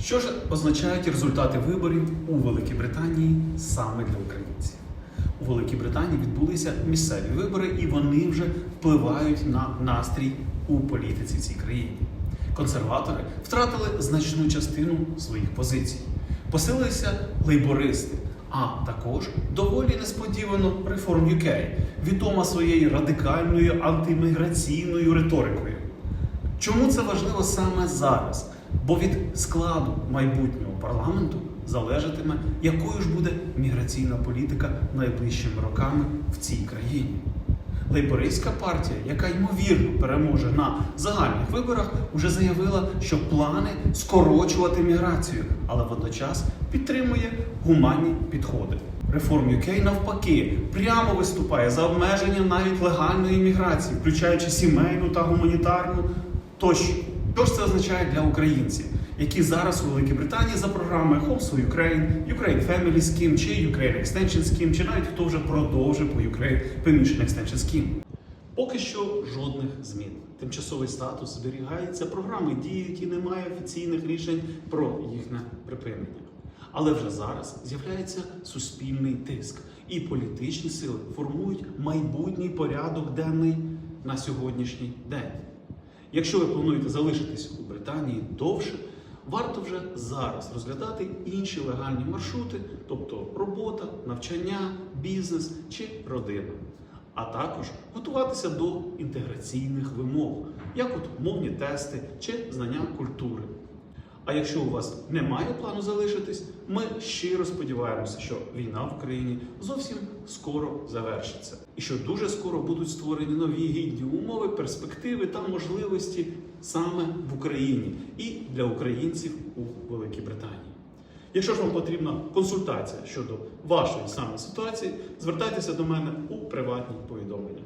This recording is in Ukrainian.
Що ж означають результати виборів у Великій Британії саме для українців? У Великій Британії відбулися місцеві вибори, і вони вже впливають на настрій у політиці цій країні. Консерватори втратили значну частину своїх позицій. Посилилися лейбористи, а також доволі несподівано Reform UK, відома своєю радикальною антиміграційною риторикою. Чому це важливо саме зараз? Бо від складу майбутнього парламенту залежатиме, якою ж буде міграційна політика найближчими роками в цій країні. Лейбористська партія, яка ймовірно переможе на загальних виборах, вже заявила, що плани скорочувати міграцію, але водночас підтримує гуманні підходи. Реформ UK навпаки прямо виступає за обмеження навіть легальної міграції, включаючи сімейну та гуманітарну тощо. Що ж це означає для українців, які зараз у Великій Британії за програмою Homes for Ukraine, Ukraine Family Scheme чи Ukraine Extension Scheme, чи навіть хто вже продовжив по Ukraine Permission Extension Scheme? Поки що жодних змін. Тимчасовий статус зберігається, програми діють і немає офіційних рішень про їхнє припинення. Але вже зараз з'являється суспільний тиск, і політичні сили формують майбутній порядок денний на сьогоднішній день. Якщо ви плануєте залишитись у Британії довше, варто вже зараз розглядати інші легальні маршрути, тобто робота, навчання, бізнес чи родина. А також готуватися до інтеграційних вимог, як от мовні тести чи знання культури. А якщо у вас немає плану залишитись, ми щиро сподіваємося, що війна в Україні зовсім скоро завершиться, і що дуже скоро будуть створені нові гідні умови, перспективи та можливості саме в Україні і для українців у Великій Британії. Якщо ж вам потрібна консультація щодо вашої саме ситуації, звертайтеся до мене у приватні повідомлення.